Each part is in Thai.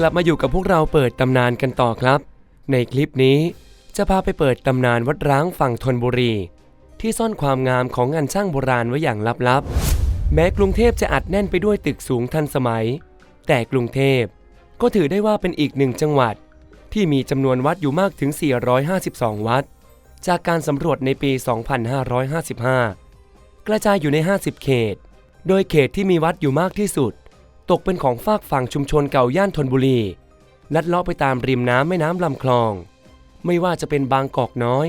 กลับมาอยู่กับพวกเราเปิดตำนานกันต่อครับ ในคลิปนี้จะพาไปเปิดตำนานวัดร้างฝั่งธนบุรี ที่ซ่อนความงามของงานช่างโบราณไว้อย่างลับๆ แม้กรุงเทพจะอัดแน่นไปด้วยตึกสูงทันสมัย แต่กรุงเทพก็ถือได้ว่าเป็นอีกหนึ่งจังหวัด ที่มีจำนวนวัดอยู่มากถึง 452 วัด จากการสำรวจในปี 2555 กระจายอยู่ใน 50 เขต โดยเขตที่มีวัดอยู่มากที่สุด ตกเป็นของฝากฝั่งชุมชนเก่าย่านธนบุรี ลัดเลาะไปตามริมน้ำแม่น้ำลำคลอง ไม่ว่าจะเป็นบางกอกน้อย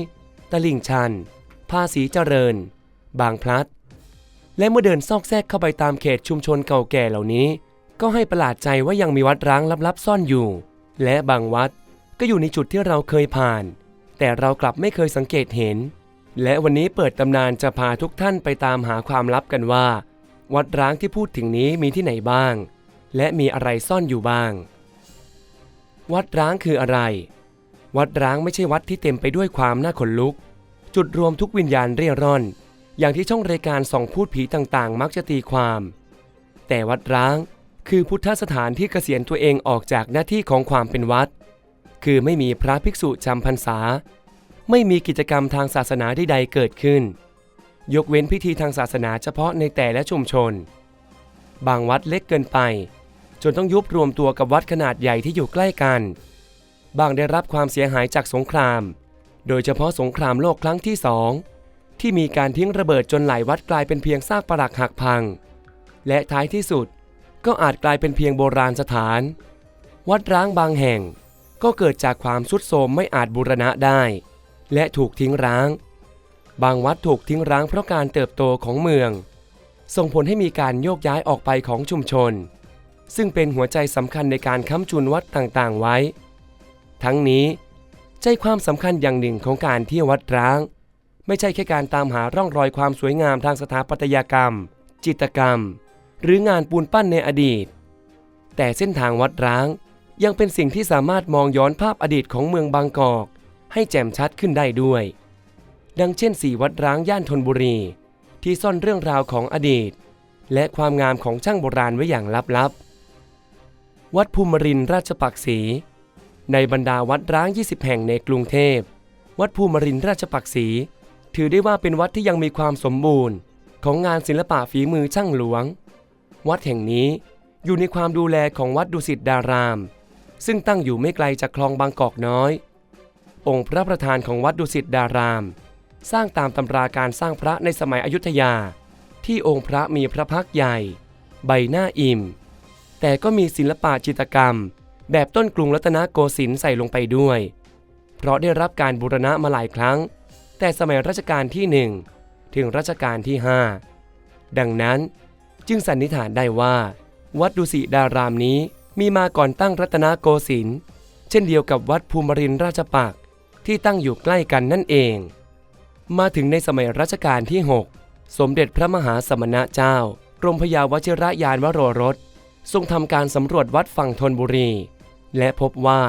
ตลิ่งชัน ภาษีเจริญ บางพลัด และเมื่อเดินซอกแซกเข้าไปตามเขตชุมชนเก่าแก่เหล่านี้ ก็ให้ประหลาดใจว่ายังมีวัดร้างลับๆซ่อนอยู่ และบางวัดก็อยู่ในจุดที่เราเคยผ่าน แต่เรากลับไม่เคยสังเกตเห็น และวันนี้เปิดตำนานจะพาทุกท่านไปตามหาความลับกันว่า วัดร้างที่พูดถึงนี้มีที่ไหนบ้าง และมีอะไรซ่อนอยู่บ้าง วัดร้างคืออะไร วัดร้างไม่ใช่วัดที่เต็มไปด้วยความน่าขนลุก จุดรวมทุกวิญญาณเร่ร่อน อย่างที่ช่องรายการส่องพูดผีต่างๆ มักจะตีความ แต่วัดร้างคือพุทธสถานที่เกษียณตัวเองออกจากหน้าที่ของความเป็นวัด คือไม่มีพระภิกษุจำพรรษา ไม่มีกิจกรรมทางศาสนาใดๆเกิดขึ้น ยกเว้นพิธีทางศาสนาเฉพาะในแต่และชุมชน บางวัดเล็กเกินไป จนต้องยุบรวมตัวกับวัดขนาดใหญ่ที่อยู่ใกล้กัน บางได้รับความเสียหายจากสงคราม โดยเฉพาะสงครามโลกครั้งที่สองที่มีการทิ้งระเบิดจนหลายวัดกลายเป็นเพียงซากปรักหักพัง และท้ายที่สุดก็อาจกลายเป็นเพียงโบราณสถาน วัดร้างบางแห่งก็เกิดจากความสุดโทรมไม่อาจบูรณะได้ และถูกทิ้งร้าง บางวัดถูกทิ้งร้างเพราะการเติบโตของเมือง ส่งผลให้มีการโยกย้ายออกไปของชุมชน ซึ่งเป็นหัวใจสำคัญในการค้ำจุนวัดต่างๆไว้ ทั้งนี้ ใจความสำคัญอย่างหนึ่งของการที่ววัดร้าง ไม่ใช่แค่การตามหาร่องรอยความสวยงามทางสถาปัตยกรรม จิตรกรรม หรืองานปูนปั้นในอดีต แต่เส้นทางวัดร้างยังเป็นสิ่งที่สามารถมองย้อนภาพอดีตของเมืองบางกอก ให้แจ่มชัดขึ้นได้ด้วย ดังเช่นสี่วัดร้างย่านธนบุรี ที่ซ่อนเรื่องราวของอดีต และความงามของช่างโบราณไว้อย่างลับๆ วัดภูมิรินราชปักศีในบรรดาวัดร้าง 20 แห่งในกรุงเทพ วัดภูมิรินราชปักศีถือได้ว่าเป็นวัดที่ยังมีความสมบูรณ์ ของงานศิลปะฝีมือช่างหลวง วัดแห่งนี้อยู่ในความดูแลของวัดดุสิตดาราม ซึ่งตั้งอยู่ไม่ไกลจากคลองบางกอกน้อย องค์พระประธานของวัดดุสิตดาราม สร้างตามตำราการสร้างพระในสมัยอยุธยา ที่องค์พระมีพระพักใหญ่ ใบหน้าอิ่ม แต่ก็มีศิลปะจิตรกรรม แบบต้นกรุงรัตนโกสินทร์ใส่ลงไปด้วย เพราะได้รับการบูรณะมาหลายครั้ง แต่สมัยรัชกาลที่หนึ่งถึงรัชกาลที่ 5 ดังนั้นจึงสันนิษฐานได้ว่า วัดดุสิดารามนี้มีมาก่อนตั้งรัตนโกสินทร์เช่นเดียวกับวัดภูมิรินราชปักที่ตั้งอยู่ใกล้กันนั่นเอง มาถึงในสมัยรัชกาลที่ 6 สมเด็จพระมหาสมณะเจ้ากรมพยาวชิระยานวโรรส ทรงทำการสำรวจวัดฝั่งธนบุรี และพบว่า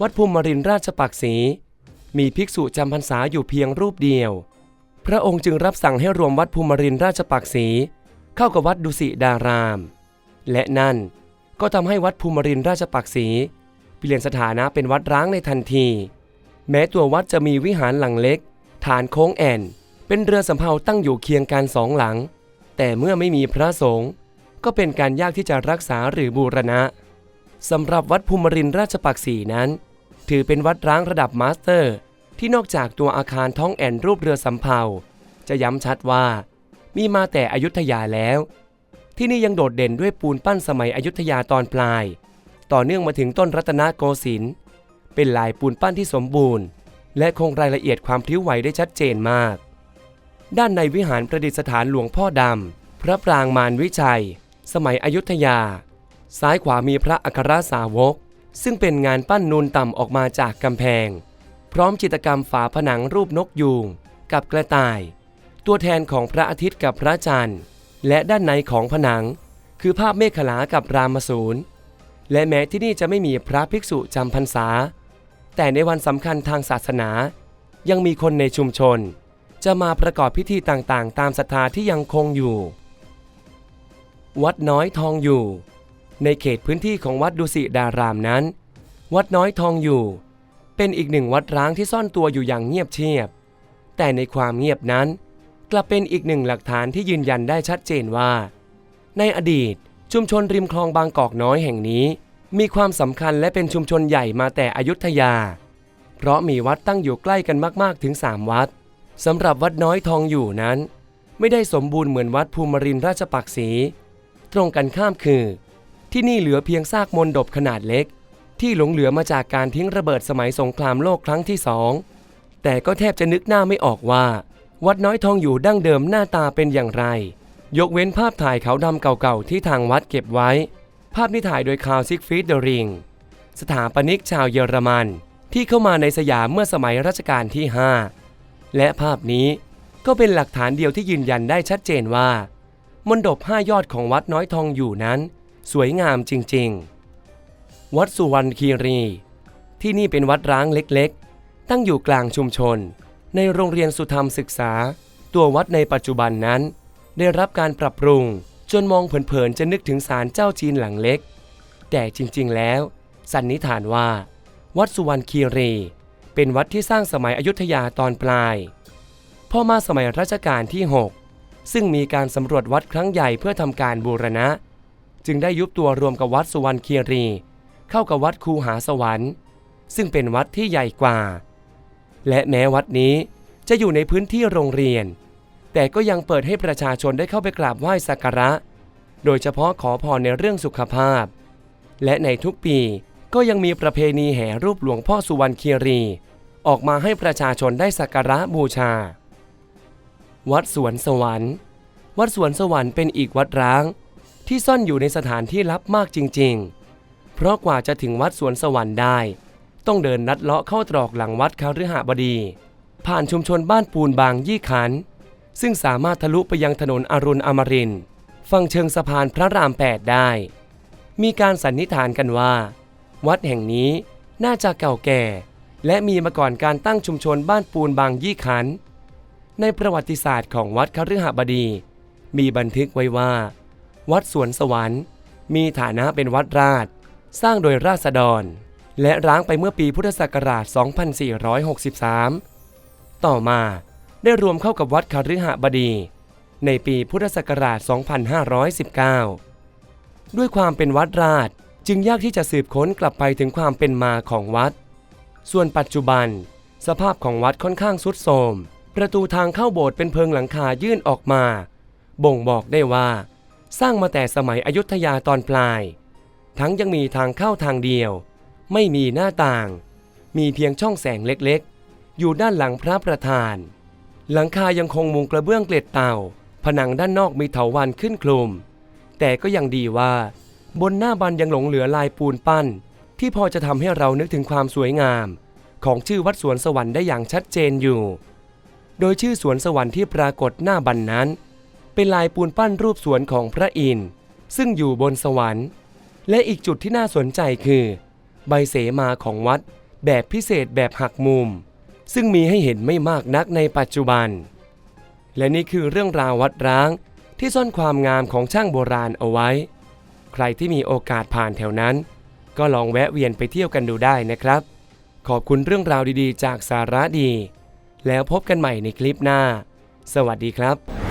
วัดภูมิรินราชปักศีมีภิกษุจำพรรษาอยู่เพียงรูปเดียว พระองค์จึงรับสั่งให้รวมวัดภูมิรินราชปักศีเข้ากับวัดดุสิดาราม และนั่นก็ทำให้วัดภูมิรินราชปักศีเปลี่ยนสถานะเป็นวัดร้างในทันที แม้ตัววัดจะมีวิหารหลังเล็ก ฐานโค้งแอนเป็นเรือสำเภาตั้งอยู่เคียงกันสองหลัง แต่เมื่อไม่มีพระสงฆ์ก็เป็นการยากที่จะรักษาหรือบูรณะสำหรับวัดภูมิรินราชปักศรีนั้น ถือเป็นวัดร้างระดับมาสเตอร์ ที่นอกจากตัวอาคารท้องแอนรูปเรือสำเภา จะย้ำชัดว่า มีมาแต่อยุธยาแล้ว ที่นี่ยังโดดเด่นด้วยปูนปั้นสมัยอยุธยาตอนปลาย ต่อเนื่องมาถึงต้นรัตนโกสินทร์เป็นลายปูนปั้นที่สมบูรณ์ และคงรายละเอียดความพลิ้วไหวได้ชัดเจนมาก ด้านในวิหารประดิษฐานหลวงพ่อดำ พระปรางมารวิชัย สมัยอยุธยา ซ้ายขวามีพระอัครสาวก ซึ่งเป็นงานปั้นนูนต่ำออกมาจากกำแพง พร้อมจิตรกรรมฝาผนังรูปนกยูงกับกระต่าย ตัวแทนของพระอาทิตย์กับพระจันทร์ และด้านในของผนัง คือภาพเมฆขลากับรามสูรและแม้ที่นี่จะไม่มีพระภิกษุจำพรรษา แต่ในวันสำคัญทางศาสนา ยังมีคนในชุมชน จะมาประกอบพิธีต่างๆ ตามศรัทธาที่ยังคงอยู่ วัดน้อยทองอยู่ ในเขตพื้นที่ของวัดดุสิดารามนั้น วัดน้อยทองอยู่ เป็นอีกหนึ่งวัดร้างที่ซ่อนตัวอยู่อย่างเงียบเชียบ แต่ในความเงียบนั้น กลับเป็นอีกหนึ่งหลักฐานที่ยืนยันได้ชัดเจนว่า ในอดีตชุมชนริมคลองบางกอกน้อยแห่งนี้ มีความสำคัญและเป็นชุมชนใหญ่มาแต่อยุธยา เพราะมีวัดตั้งอยู่ใกล้กันมากๆถึง 3 วัดสำหรับวัดน้อยทองอยู่นั้น ไม่ได้สมบูรณ์เหมือนวัดภูมิรินราชปักศรีตรงกันข้ามคือ ที่นี่เหลือเพียงซากมนดบขนาดเล็ก ที่หลงเหลือมาจากการทิ้งระเบิดสมัยสงครามโลกครั้งที่สองแต่ก็แทบจะนึกหน้าไม่ออกว่า วัดน้อยทองอยู่ดั้งเดิมหน้าตาเป็นอย่างไร ยกเว้นภาพถ่ายขาวดำเก่าๆที่ทางวัดเก็บไว้ ภาพนี้ถ่ายโดยคาร์ซิกฟรีดเดอริง สถาปนิกชาวเยอรมัน ที่เข้ามาในสยามเมื่อสมัยรัชกาลที่ 5 และภาพนี้ก็เป็นหลักฐานเดียวที่ยืนยันได้ชัดเจนว่ามณฑปห้ายอดของวัดน้อยทองอยู่นั้น สวยงามจริง ๆ วัดสุวรรณคีรี ที่นี่เป็นวัดร้างเล็กๆ ตั้งอยู่กลางชุมชน ในโรงเรียนสุธรรมศึกษา ตัววัดในปัจจุบันนั้น ได้รับการปรับปรุง จนมองเผินๆจะนึกถึงศาลเจ้าจีนหลังเล็ก แต่จริงๆแล้ว สันนิษฐานว่า วัดสุวรรณคีรี เป็นวัดที่สร้างสมัยอยุธยาตอนปลายพอมาสมัยรัชกาลที่ 6 ซึ่งมีการสำรวจวัดครั้งใหญ่เพื่อทำการบูรณะ จึงได้ยุบตัวรวมกับวัดสุวรรณคีรี เข้ากับวัดคูหาสวรรค์ ซึ่งเป็นวัดที่ใหญ่กว่า และแม้วัดนี้จะอยู่ในพื้นที่โรงเรียน แต่ก็ยังเปิดให้ประชาชนได้เข้าไปกราบไหว้สักการะ โดยเฉพาะขอพรในเรื่องสุขภาพ และในทุกปีก็ยังมีประเพณีแห่รูปหลวงพ่อสุวรรณคีรี ออกมาให้ประชาชนได้สักการะบูชา วัดสวนสวรรค์ วัดสวนสวรรค์เป็นอีกวัดร้าง ที่ซ่อนอยู่ในสถานที่ลับมากจริง ๆ เพราะกว่าจะถึงวัดสวนสวรรค์ได้ ต้องเดินนัดเลาะเข้าตรอกหลังวัดคาฤหบดี ผ่านชุมชนบ้านปูนบางยี่ขัน ซึ่งสามารถทะลุไปยังถนนอรุณอมรินทร์ฝั่งเชิงสะพานพระราม 8 ได้ มีการสันนิษฐานกันว่า วัดแห่งนี้น่าจะเก่าแก่ และมีมาก่อนการตั้งชุมชนบ้านปูนบางยี่ขัน ในประวัติศาสตร์ของวัดคฤหบดี มีบันทึกไว้ว่า วัดสวนสวรรค์ มีฐานะเป็นวัดราช สร้างโดยราษฎร และร้างไปเมื่อปีพุทธศักราช 2463 ต่อมา ได้รวมเข้ากับวัดคฤหบดี ในปีพุทธศักราช 2519 ด้วยความเป็นวัดราชจึงยากที่จะสืบค้นกลับไปถึงความเป็นมาของวัด ส่วนปัจจุบัน สภาพของวัดค่อนข้างทรุดโทรม ประตูทางเข้าโบสถ์เป็นเพิงหลังคายื่นออกมา บ่งบอกได้ว่า สร้างมาแต่สมัยอยุธยาตอนปลาย ทั้งยังมีทางเข้าทางเดียว ไม่มีหน้าต่าง มีเพียงช่องแสงเล็กๆ อยู่ด้านหลังพระประธาน หลังคายังคงมุงกระเบื้องเกล็ดเต่า ผนังด้านนอกมีเถาวัลย์ขึ้นคลุม แต่ก็ยังดีว่า บนหน้าบันยังหลงเหลือลายปูนปั้น ที่พอจะทำให้เรานึกถึงความสวยงาม ของชื่อวัดสวนสวรรค์ได้อย่างชัดเจนอยู่ โดยชื่อสวนสวรรค์ที่ปรากฏหน้าบันนั้น เป็นลายปูนปั้นรูปสวนของพระอินทร์ซึ่งอยู่บนสวรรค์ และอีกจุดที่น่าสนใจคือ ใบเสมาของวัดแบบพิเศษแบบหักมุม ซึ่งมีให้เห็นไม่มากนักในปัจจุบัน และนี่คือเรื่องราววัดร้างที่ซ่อนความงามของช่างโบราณเอาไว้ ใครที่มีโอกาสผ่านแถวนั้น ก็ลองแวะเวียนไปเที่ยวกันดูได้นะครับ ขอบคุณเรื่องราวดีๆ จากสาระดี แล้วพบกันใหม่ในคลิปหน้า สวัสดีครับ